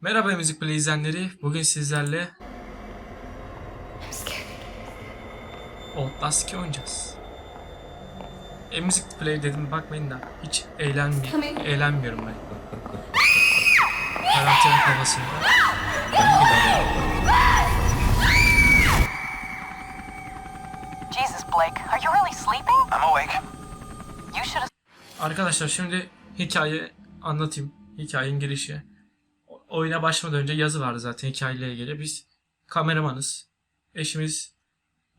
Merhaba Müzik Play izleyenleri. Bugün sizlerle. Outlast 2 oynayacağız. E Müzik Play dedim bakmayın da hiç eğlenmi eğlenmiyorum ben. Karantina havasında. Ben giderim. Jesus, Blake, are you really sleeping? I'm awake. You should have. Arkadaşlar şimdi hikaye anlatayım. Hikayenin girişi. Oyuna başlamadan önce yazı vardı zaten hikayeyle ilgili. Biz kameramanız. Eşimiz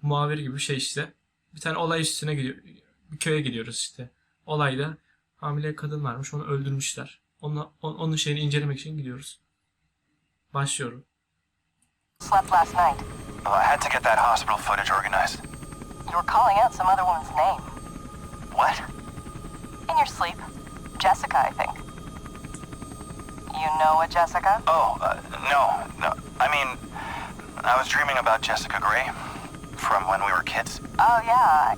muhabir gibi bir şey işte. Bir tane olay üstüne gidiyor. Bir köye gidiyoruz işte. Olayda hamile kadın varmış. Onu öldürmüşler. Onu, on- onun şeyini incelemek için gidiyoruz. Başlıyorum. slept last night. Well, I had to get that hospital footage organized. You were calling out some other woman's name. What? In your sleep. Jessica, I think. You know a Jessica? Oh, uh, no, no. I mean, I was dreaming about Jessica Gray from when we were kids. Oh, yeah. I,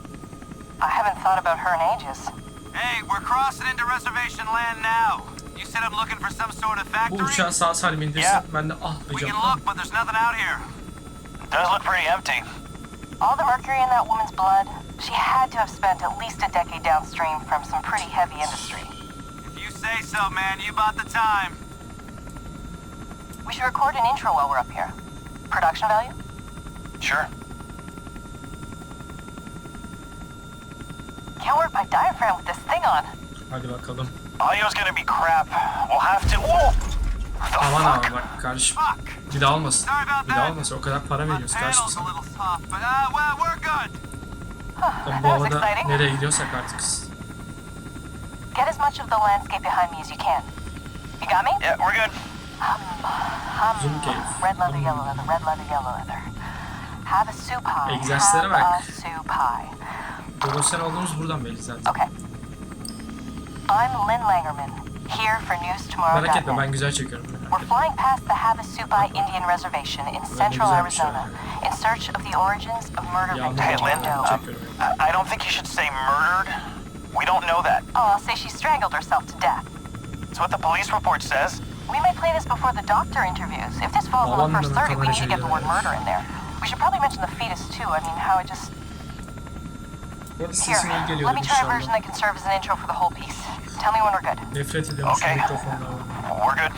I haven't thought about her in ages. Hey, we're crossing into reservation land now. You said I'm looking for some sort of Bu factory? uçağı sağ salim indirsin. Ya. Ben de ah We can look, but there's nothing out here. It Does look pretty empty. All the mercury in that woman's blood, she had to have spent at least a decade downstream from some pretty heavy industry. If you say so, man, you bought the time. We should record an intro while we're up here. Production value? Sure. Can't work my diaphragm with this thing on. Hadi bakalım. Audio's gonna be crap. We'll have to. Whoa! The Aman fuck? aman bak kardeşim. Fuck. Bir daha olmasın. Sorry about Bir daha that. olmasın. O kadar para My veriyoruz kardeşim panel's a sana. little soft, but uh, well, we're good. Oğlum bu That havada exciting. nereye gidiyorsak artık. Get as much of the landscape behind me as you can. You got me? Yeah, we're good. Zoom cave. Red leather, yellow leather, red leather, yellow leather. Have a soup pie. Egzersizlere Have bak. a soup pie. Profesyonel olduğumuz buradan belli zaten. Okay. I'm Lynn Langerman, here for Merak etme ben güzel çekiyorum. We're flying past the Havasupai Indian Reservation in central. Arizona in search of the origins of murder Ya victim Hey, Lynn, um. I, I don't think you should say murdered. We don't know that. Oh, I'll say she strangled herself to death. It's what the police report says. We may play this before the doctor interviews. If this falls on Babam the first 30, we need to get the word murder in there. We should probably mention the fetus too. I mean, how it just... Here, let me try a version that can serve as an intro for the whole piece. Tell me when we're good. Nefret ediyorum şu Okay. We're good.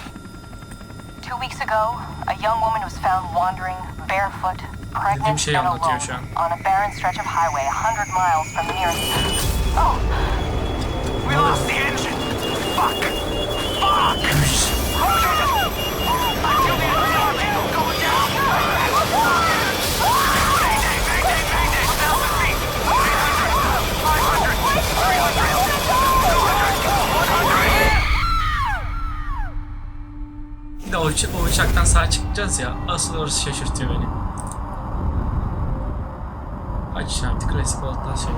Two weeks ago, a young woman was found wandering barefoot, pregnant and alone on a barren stretch of highway 100 miles from the nearest... Oh, We lost the engine. Fuck. Fuck. I feel the tornado going down. Mayday, mayday, mayday. 1,000 feet. 800, 500, 300, 100. Bir de o, uç- o uçaktan sağ çıkacağız ya. Asıl orası şaşırtıyor beni. Aç artık klasik alttan şey.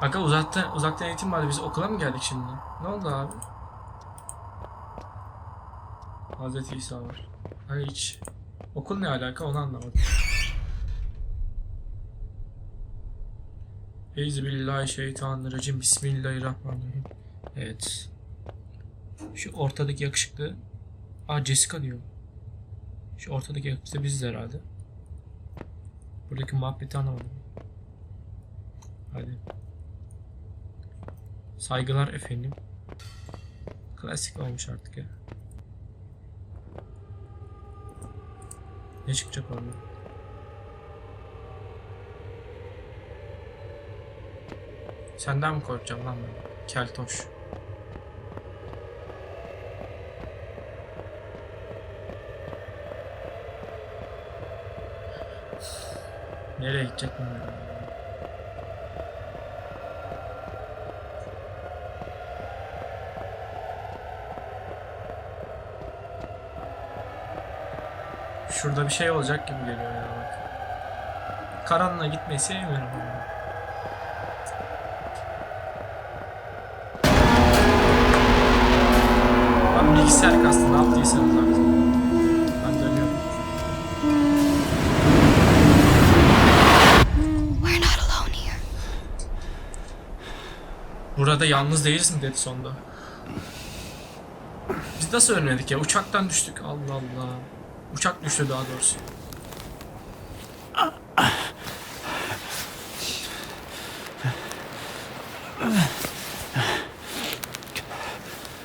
Aga uzaktan, uzaktan eğitim vardı. Biz okula mı geldik şimdi? Ne oldu abi? Hazreti İsa var. Hani hiç. Okul ne alaka onu anlamadım. Euzubillahimineşşeytanirracim. Bismillahirrahmanirrahim. Evet. Şu ortadaki yakışıklı. Aa Jessica diyor. Şu ortadaki yakışıklı biziz herhalde. Buradaki muhabbeti anlamadım. Hadi. Saygılar efendim. Klasik olmuş artık ya. Ne çıkacak orada? Senden mi korkacağım lan ben? Keltoş. Nereye gidecek bilmiyorum. Şurada bir şey olacak gibi geliyor ya bak. Karanlığa gitmeyi sevmiyorum. Ben bilgisayar kastı ne yaptıysanız artık. Ben dönüyorum. We're not alone here. Burada yalnız değiliz mi dedi sonunda. Biz nasıl ölmedik ya? Uçaktan düştük. Allah Allah. Uçak düştü daha doğrusu.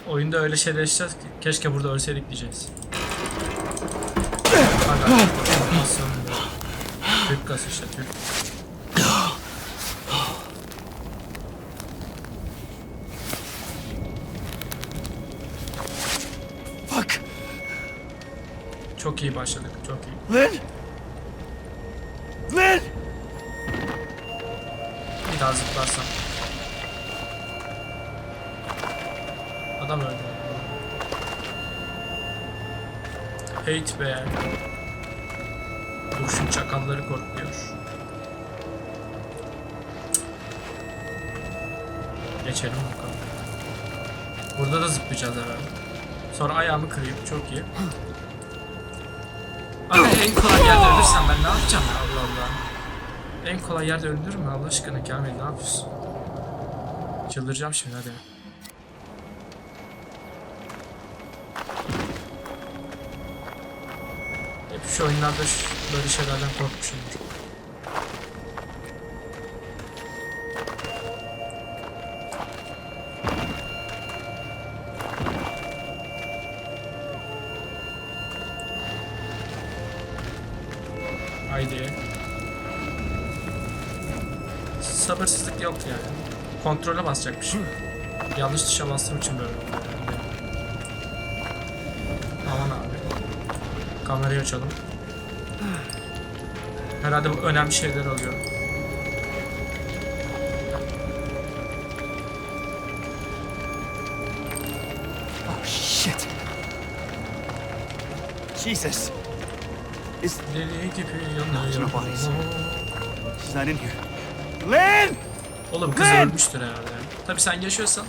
Oyunda öyle şeyler yaşayacağız ki keşke burada ölseydik diyeceğiz. Nasıl bu? Türk gaz Türk. İyi başladık, çok iyi. Lynn? Lynn! Bir daha zıplarsam. Adam öldü. Hate be. Kurşun çakalları korkuyor. Geçelim bakalım. Burada da zıplayacağız herhalde. Sonra ayağımı kırayım. Çok iyi. Abi en kolay yerde ölürsem ben ne yapacağım ya Allah Allah. En kolay yerde öldürür mü Allah aşkına Kamil ne yapıyorsun? Çıldıracağım şimdi hadi. Hep şu oyunlarda şu, böyle şeylerden korkmuşumdur. Kontrole basacakmışım. Yanlış tuşa bastığım için böyle. Aman abi. Kamerayı açalım. Herhalde bu önemli şeyler oluyor. Oh shit! Jesus! Is Deli gibi yanıyor. she's not in here? Lynn! Oğlum kız ölmüştür herhalde. Tabi sen yaşıyorsan.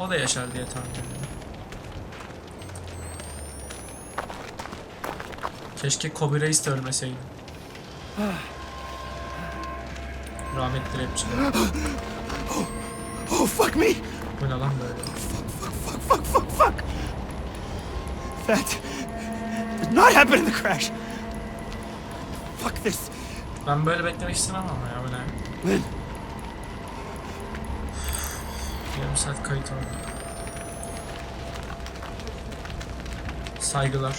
O da yaşar diye tahmin ediyorum. Keşke Kobe Reis de ölmeseydi. Rahmetli rapçiler. Oh fuck me! Bu ne lan böyle? Fuck! Fuck! Fuck! Fuck! That did not happen in the crash. Ben böyle beklemek istemem ama ya bu? Lynn. Yarım saat kayıt oldu. Saygılar.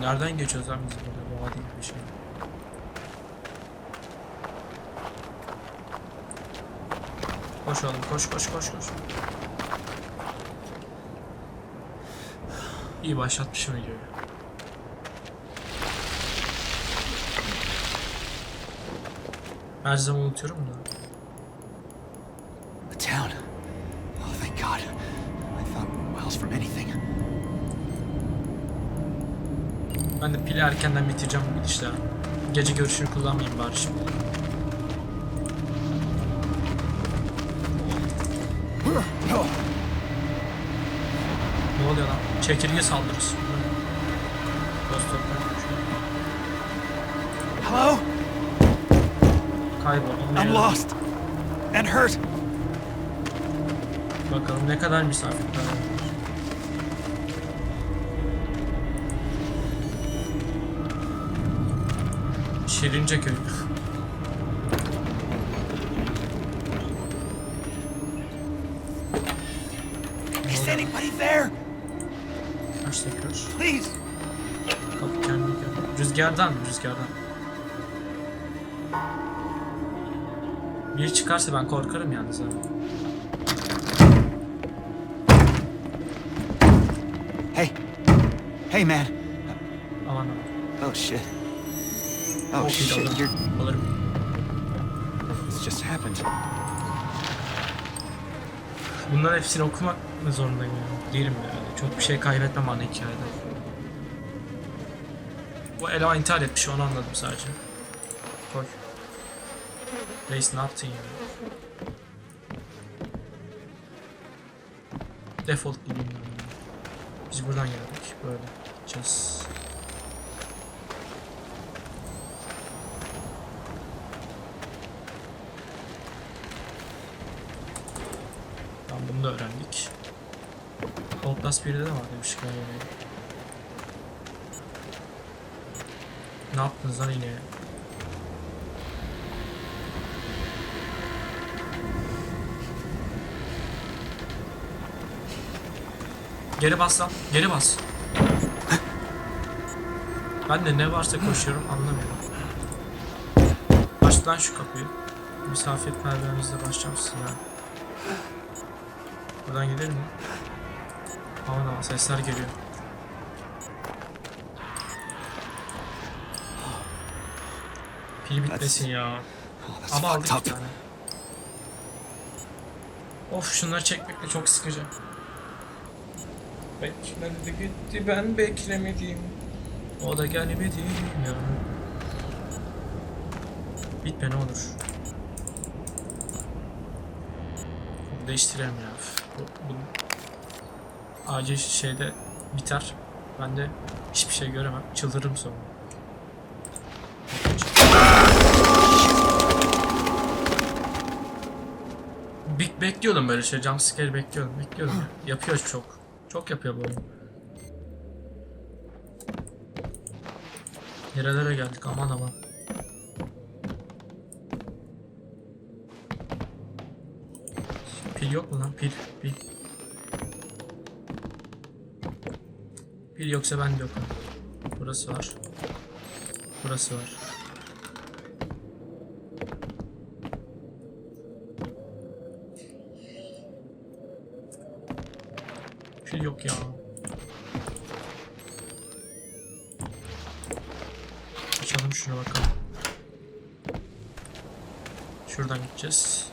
Nereden geçiyoruz lan biz burada? Vadi gibi bir şey. Koş oğlum koş koş koş koş. İyi başlatmışım videoyu. Her zaman unutuyorum da. The town. Oh, thank God. I thought miles from anything. Ben de pili erkenden bitireceğim bu gidişle. Gece görüşünü kullanmayayım bari şimdi. Ne oluyor lan? Çekirge saldırısı. Hello? Kaybol. I'm lost and hurt. Bakalım ne kadar misafirler var. Şirince köy. There? Kaç tekrar? Please. Kapı kendi kendine. Rüzgardan? Rüzgardan. Bir çıkarsa ben korkarım yalnız abi. Hey. Hey, man. Aman aman. Oh shit. Oh iyi shit. davran. You're. Alırım. This just happened. Bunların hepsini okumak mı zorundayım ya? Değilim yani. Çok bir şey kaybetmem ana hikayede. Bu eleman intihar etmiş onu anladım sadece. Koy. Reis ne yaptın ya? Default gideyim ben. Biz buradan geldik. Böyle gideceğiz. X1'de de vardı bu şikayet. Ne yaptınız lan yine? Geri bas lan. Geri bas. Ben de ne varsa koşuyorum anlamıyorum. Aç lan şu kapıyı. Misafir perdenizle başlayacağım size. Buradan gidelim mi? Aman aman sesler geliyor. Pil bitmesin ya. Ama aldık bir tane. Of şunları çekmek de çok sıkıcı. Beklemedi gitti ben beklemedim. O da gelmedi ya. Bitme ne olur. Değiştirelim ya. Bu, bu acil şeyde biter. Ben de hiçbir şey göremem. Çıldırırım sonra. Bek bekliyordum böyle şey. Jumpscare bekliyordum. Bekliyordum. Yapıyor çok. Çok yapıyor bu oyun. Nerelere geldik aman aman. Pil yok mu lan? Pil, pil. Yoksa ben de yokum. Burası var. Burası var. Pil yok ya. Açalım şuna bakalım. Şuradan gideceğiz.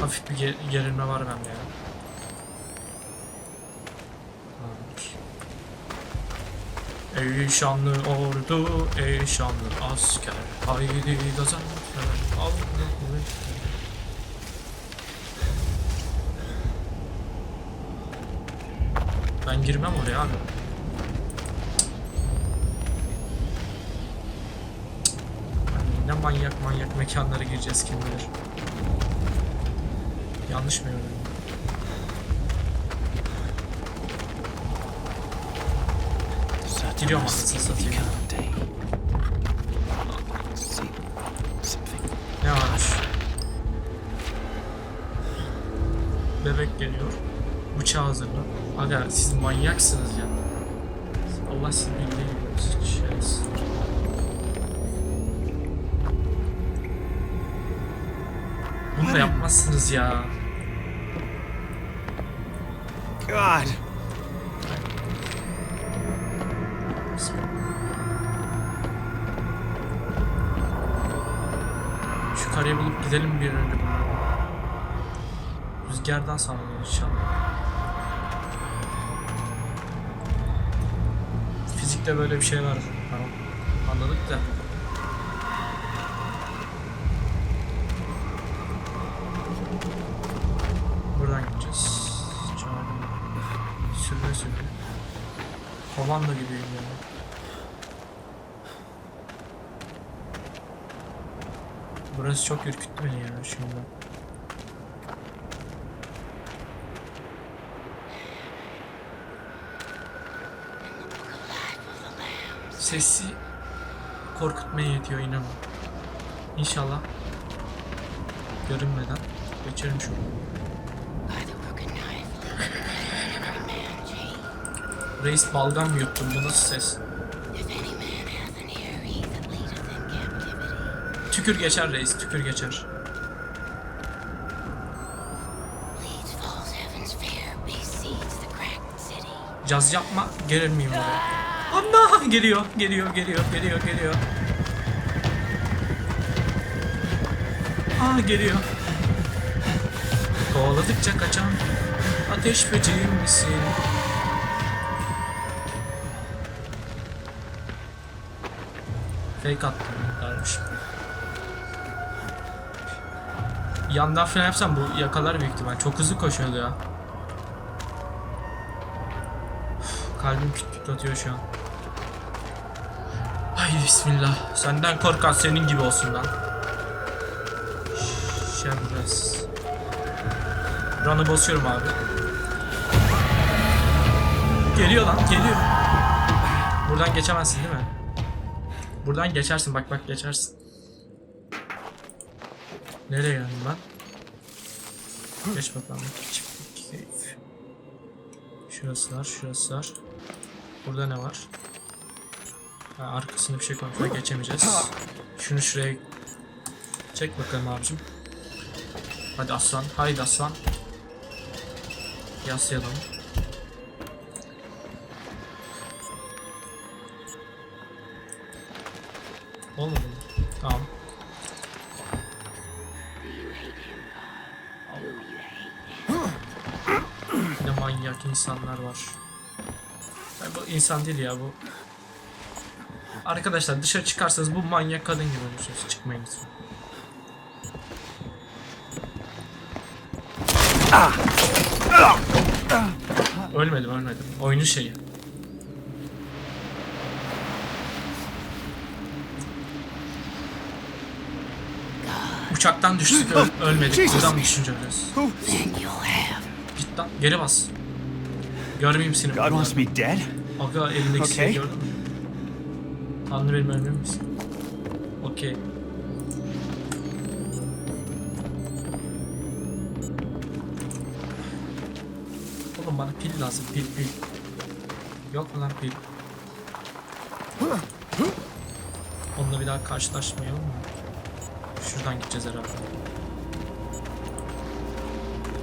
Hafif bir ger- gerilme var bende ya. Ey şanlı ordu, ey şanlı asker, haydi gaza al Ben girmem oraya abi. Yani ne manyak manyak mekanlara gireceğiz kim bilir. Yanlış mı öğrendim? Giriyorum anasını satayım. Ne varmış? Bebek geliyor. Bıçağı hazırla. Aga siz manyaksınız ya. Allah sizi bildiği. Şerefsiz. Bunu da yapmazsınız ya. God. Şu karıyı bulup gidelim bir önce bundan. Rüzgardan sağlanır inşallah. Fizikte böyle bir şey var. Tamam. Anladık da. Buradan gideceğiz. Çağırdım. Sürüne sürüne. Komando gibiyim yani. Burası çok ürküttü beni ya şimdi. Sesi korkutmaya yetiyor inanın. İnşallah görünmeden geçerim şunu. Reis balgam mı yuttun bu nasıl ses? If any man hath an ear, he that leadeth in captivity. Tükür geçer reis tükür geçer. Caz yapma gelir miyim oraya? Allah geliyor geliyor geliyor geliyor geliyor. Aa geliyor. Kovaladıkça kaçan ateş böceğim misin? Fake attım yandan fren yapsam bu yakalar büyük ihtimal. Çok hızlı koşuyordu ya. Üf, kalbim küt küt atıyor şu an. Ay bismillah. Senden korkan senin gibi olsun lan. Şerrez. Run'a basıyorum abi. Geliyor lan geliyor. Buradan geçemezsin değil mi? Buradan geçersin bak bak geçersin. Nereye geldim ben? Geç bakalım. Şurası var, şurası var. Burada ne var? Ha, arkasında bir şey. Buraya geçemeyeceğiz. Şunu şuraya çek bakalım abicim. Hadi aslan, haydi aslan. Yaslayalım. Olmadı mı? Tamam. Bir manyak insanlar var. Ya bu insan değil ya bu. Arkadaşlar dışarı çıkarsanız bu manyak kadın gibi olursunuz. Çıkmayın lütfen. Ölmedim ölmedim. Oyunun şeyi. Uçaktan düştük öl- ölmedik. Buradan mı düşünce ölüyoruz? Git lan geri bas. Görmeyeyim seni. God wants me dead? Aga elindeki Okey. şeyi gördün mü? Tanrı benim ölmem misin? Okey. Oğlum bana pil lazım pil pil. Yok mu lan pil? Onunla bir daha karşılaşmayalım mı? Şuradan gideceğiz herhalde.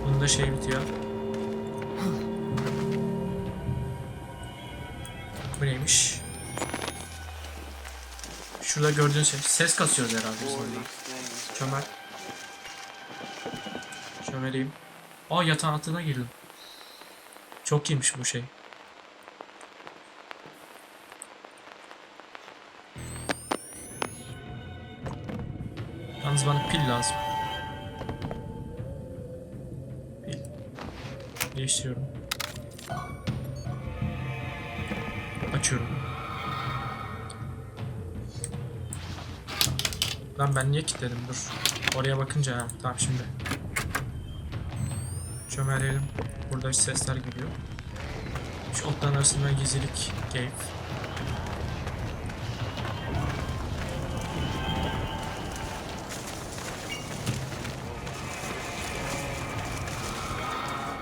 Bunun da şey bitiyor. Bu neymiş? Şurada gördüğün şey. Ses kasıyoruz herhalde biz ondan. Çömel. Çömeleyim. Aa yatağın altına girdim. Çok iyiymiş bu şey. Yalnız bana pil lazım. Pil. Değiştiriyorum. Açıyorum. Lan ben niye kilitledim dur. Oraya bakınca ha. Tamam şimdi. Çömeleyelim. Burada sesler geliyor. Şu otların arasında gizlilik keyif.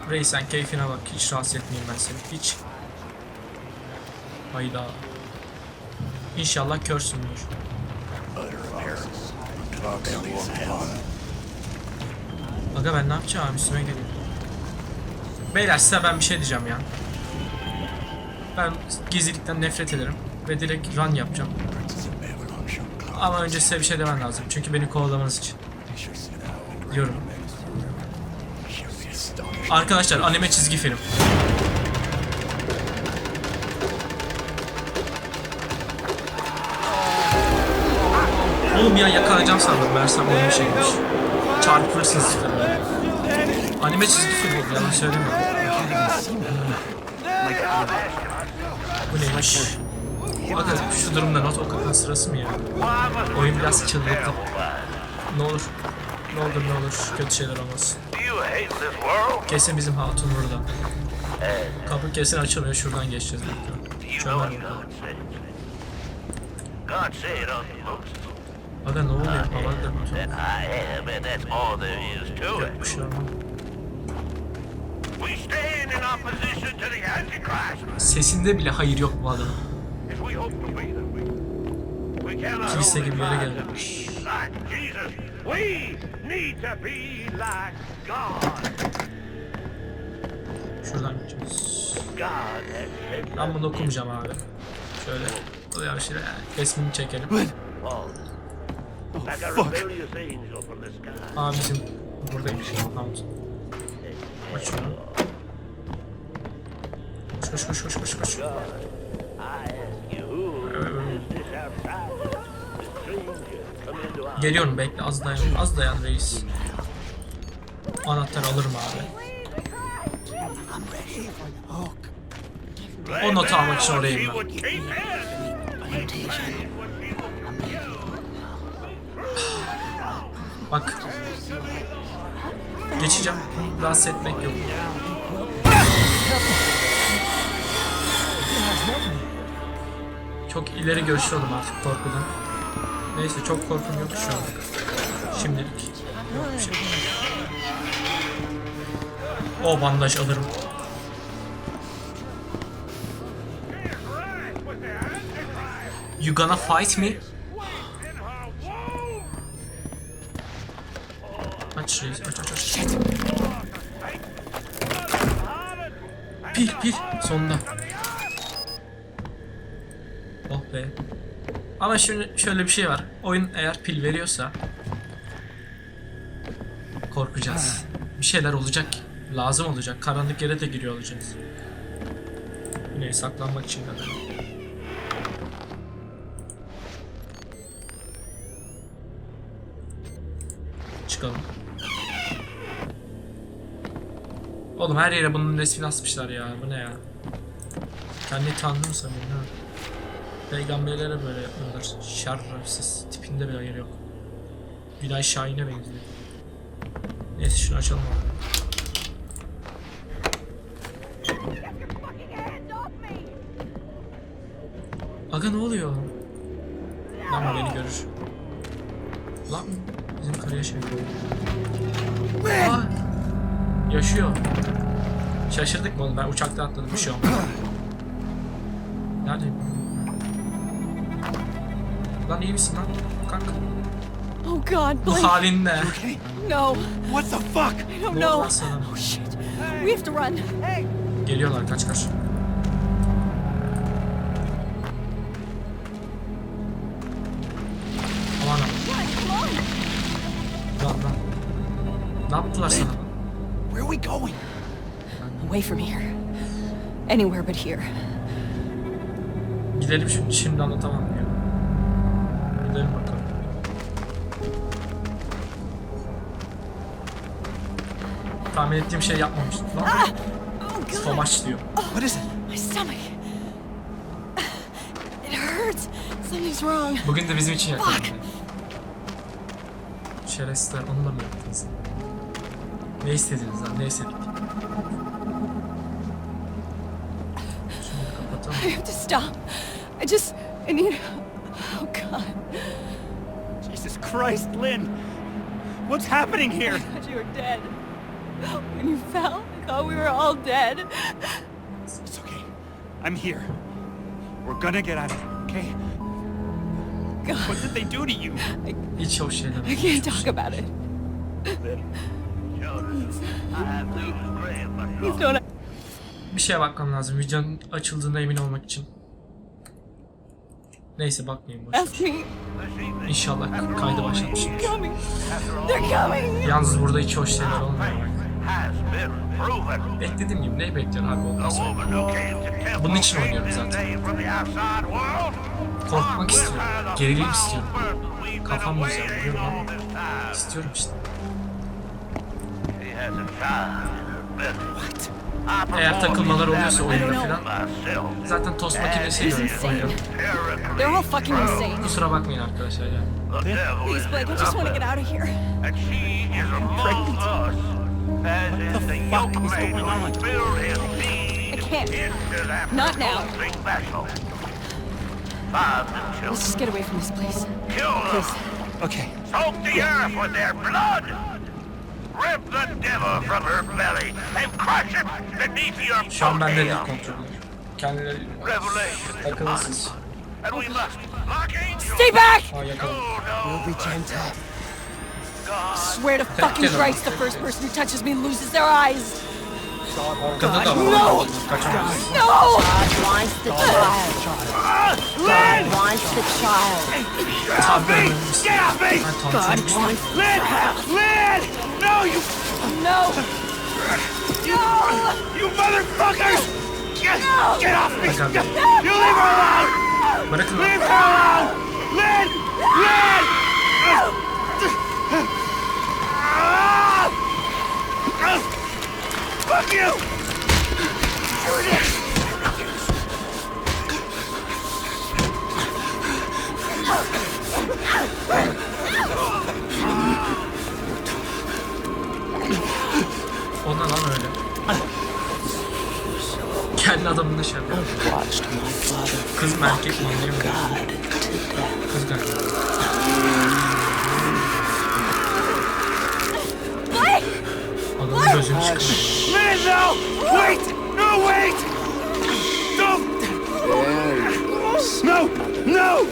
Reis sen keyfine bak. Hiç rahatsız etmeyeyim ben seni. Hiç. Hayda. İnşallah körsündür. Aga ben ne yapacağım üstüme geliyor. Beyler size ben bir şey diyeceğim ya. Ben gizlilikten nefret ederim ve direkt run yapacağım. Ama önce size bir şey demem lazım çünkü beni kovalamanız için. Diyorum. Arkadaşlar anime çizgi film. Oğlum ya yakalayacağım sandım öyle bir şeymiş. İşte böyle. Anime çizgi film yalan söylemiyorum. Bu neymiş? Bakın şu durumda not okumanın sırası mı ya? Oyun biraz çıldırdı. Ne olur. Ne olur ne olur kötü şeyler olmasın. Kesin bizim hatun burada. Kapı kesin açılıyor şuradan geçeceğiz. Şöyle burada. Aga ne oluyor? Havada bütün I am, and that's all there is to it. gökkuşağı. We stand in opposition to the Antichrist. Sesinde bile hayır yok bu adamın. If we hope to be the we, we cannot Kilise only gibi yere find geldi. to be like Jesus. We need to be like God. Şuradan gideceğiz. God has sent Ben bunu okumayacağım abi. Şöyle oluyor bir şeyler. Resmini çekelim. Like a rebellious angel from the sky. Aa bizim buradaymış. Tamam. Aç şunu. Koş koş koş koş koş Geliyorum bekle az dayan. Az dayan reis. Anahtar alırım abi. O notu almak için oraya inmem. Bak. Geçeceğim. Rahatsız etmek yok. Çok ileri görüşlü artık korkudan. Neyse çok korkum yok şu an. Şimdilik. Şey. O bandaj alırım. You gonna fight me? Oh be. Ama şimdi şöyle bir şey var. Oyun eğer pil veriyorsa korkacağız. Bir şeyler olacak. Lazım olacak. Karanlık yere de giriyor olacağız. Yine saklanmak için kadar. Çıkalım. Oğlum her yere bunun resmini asmışlar ya. Bu ne ya? Kendi tanrım sanıyorum ha. Peygamberlere böyle yapmıyorlar. Şerefsiz. Tipinde bir hayır yok. Günay Şahin'e benziyor. Neyse şunu açalım abi. Aga ne oluyor? Lan beni görür. Lan bizim karıya şey Aa, yaşıyor. Şaşırdık mı oğlum? Ben uçakta atladım bir şey olmadı. Nerede? Lan iyi misin lan? Kalk. Oh God, Bu Blake! halin ne? No, What the fuck? I don't Ne know. lan sana? Oh shit! We have to run. Geliyorlar kaç kaç. Aman aman. Come on! Lan lan. Ne yaptılar sana? Where are we going? Away from here. Anywhere but here. Gidelim şimdi, şimdi anlatamam diyor. Gidelim bakalım. Tahmin ettiğim şey yapmamıştı. Lan Oh God! Tomaç diyor. What is it? My stomach. It hurts. Something's wrong. Bugün de bizim için yakaladı. Fuck. Şerefsizler onu da mı yaptınız? Ne istediniz lan? Ne istedik? Şunu kapatalım. I have to stop. I just, I need. Oh God! Jesus Christ, Lynn! What's happening here? I thought you were dead. When you fell, I thought we were all dead. It's okay. I'm here. We're gonna get out of here, okay? God, What did they do to you? Hiç hoş şeyler. I can't talk about it. Please don't. Bir şeye bakmam lazım. Videonun açıldığına emin olmak için. Neyse bakmayayım boş. Ask me. İnşallah kaydı başlatmışım. They're coming. They're coming. Yalnız burada hiç hoş şeyler olmuyor. Beklediğim gibi neyi bekliyorsun abi ondan sonra? Bunun için oynuyorum zaten. Korkmak istiyorum. Gerilim istiyorum. Kafam güzel biliyorum ama istiyorum işte. Eğer takılmalar oluyorsa oyunda falan zaten tost makinesiyle oynuyorum. They're all fucking insane. Kusura bakmayın arkadaşlar ya. Please, Blake, I just want to get out of here. And she is among us. As is the young man who spilled his I seed can't. into that Not now. revolting vessel. Father Let's just get away from this place. kill them. Please. Okay, Soak the earth with their blood. Rip the devil from her belly and crush it beneath your Şu an bende değil podium. kontrolü. Kendileri Revelation is takılısız. mine, and we must lock angels. Stay back! Aa yakaladım. Oh, no. Swear to fucking Christ, the first person who touches me loses their eyes. Var. No! Kaçamaz. No! God wants the child. God wants the child. Tabii önemlisi. get off me! Ben tanıtayım. Lynn! Lynn! No, you, No! you motherfuckers! Get, get off me! You leave her alone! Leave her alone! Lynn! Lynn! Ah! Fuck you! Here it is! O lan öyle? Kendi adamını şey yapıyor. Kız mı erkek mi. Kız galiba. Çıkıyor. Lynn, no! Wait! No, wait! Don't! No! No!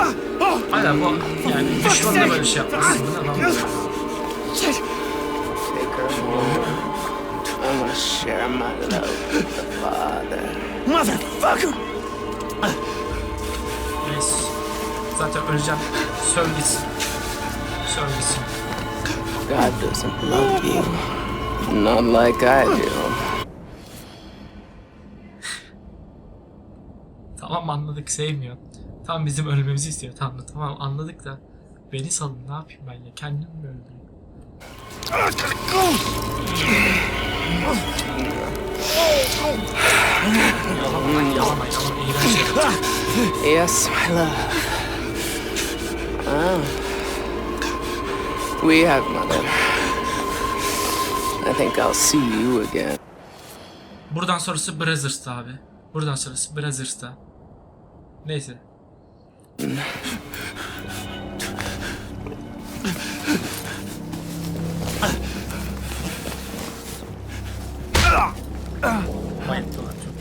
Ah, Oh! Hala bu yani düşmanla böyle şey yapmasın. Bu ne lan? Shit! I want to share my love with the father. Motherfucker! Neyse. Zaten öleceğim. Söv gitsin. Söv gitsin. God doesn't love you. Not like I do. Tamam anladık sevmiyor. Tamam bizim ölmemizi istiyor. Tamam tamam anladık da. Beni salın ne yapayım ben ya kendim mi öldüreyim? Yalama yalama yalama iğrenç. Yes, my love. Ah. We have, mother. I think I'll see you again. Buradan sonrası Brothers'ta abi. Buradan sonrası Brothers'ta. Neyse. Bayıldılar çok.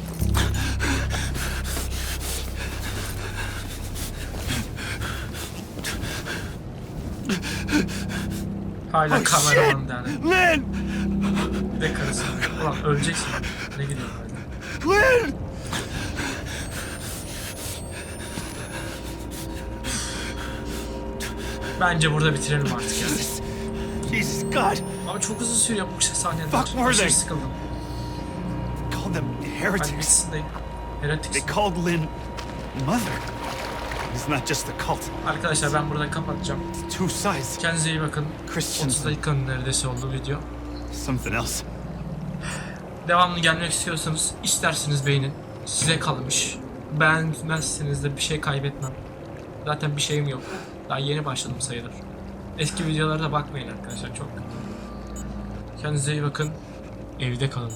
Hala kameraman yani. Lynn! Ne karısı? Ulan öleceksin. Ne gidiyor böyle? Lynn! Bence burada bitirelim artık yani. Jesus God! Ama çok uzun sürüyor bu sahneler. Fuck were they? sıkıldım. Called them heretics. bitsin de. Heretics. They called Lynn mother. It's not just a cult. Arkadaşlar ben burada kapatacağım. Two sides. Kendinize iyi bakın. Christians 30 dakikanın neredeyse oldu video. Something else. Devamlı gelmek istiyorsanız isterseniz beğenin. Size kalmış. Beğenmezseniz de bir şey kaybetmem. Zaten bir şeyim yok. Daha yeni başladım sayılır. Eski videolara da bakmayın arkadaşlar çok. Kendinize iyi bakın. Evde kalın.